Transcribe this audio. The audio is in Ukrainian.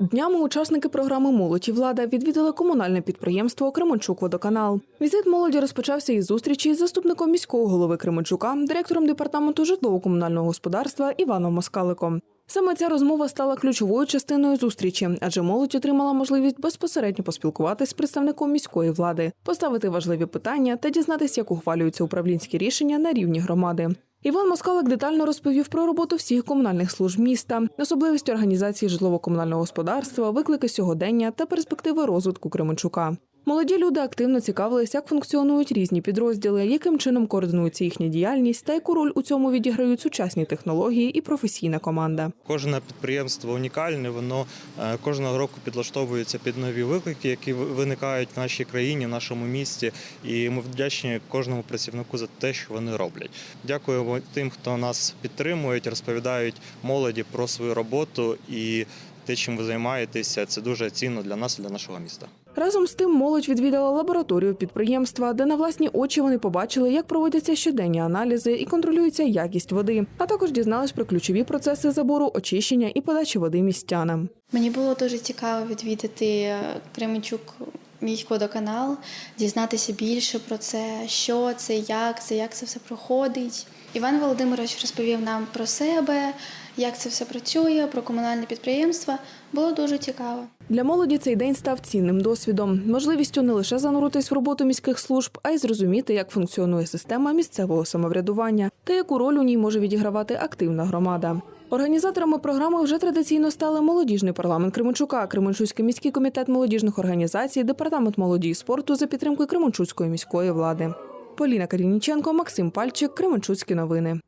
Днями учасники програми Молодь влада відвідали комунальне підприємство Кременчук Водоканал. Візит молоді розпочався із зустрічі з заступником міського голови Кременчука, директором департаменту житлово-комунального господарства Іваном Москаликом. Саме ця розмова стала ключовою частиною зустрічі, адже молодь отримала можливість безпосередньо поспілкуватися з представником міської влади, поставити важливі питання та дізнатися, як ухвалюються управлінські рішення на рівні громади. Іван Москалик детально розповів про роботу всіх комунальних служб міста, особливості організації житлово-комунального господарства, виклики сьогодення та перспективи розвитку Кременчука. Молоді люди активно цікавились, як функціонують різні підрозділи, яким чином координується їхня діяльність та яку роль у цьому відіграють сучасні технології і професійна команда. Кожне підприємство унікальне, воно е, кожного року підлаштовується під нові виклики, які ви- виникають в нашій країні, в нашому місті. І ми вдячні кожному працівнику за те, що вони роблять. Дякуємо тим, хто нас підтримують, розповідають молоді про свою роботу і те, чим ви займаєтеся. Це дуже цінно для нас і для нашого міста. Разом з тим молодь відвідала лабораторію підприємства, де на власні очі вони побачили, як проводяться щоденні аналізи і контролюється якість води, а також дізнались про ключові процеси забору, очищення і подачі води містянам. Мені було дуже цікаво відвідати е, Кременчук міськводоканал, дізнатися більше про це, що це, як це, як це все проходить. Іван Володимирович розповів нам про себе, як це все працює, про комунальне підприємство. Було дуже цікаво. Для молоді цей день став цінним досвідом, можливістю не лише зануритись в роботу міських служб, а й зрозуміти, як функціонує система місцевого самоврядування та яку роль у ній може відігравати активна громада. Організаторами програми вже традиційно стали молодіжний парламент Кременчука, Кременчуцький міський комітет молодіжних організацій, департамент молоді і спорту за підтримкою Кременчуцької міської влади. Поліна Карініченко, Максим Пальчик, Кременчуцькі новини.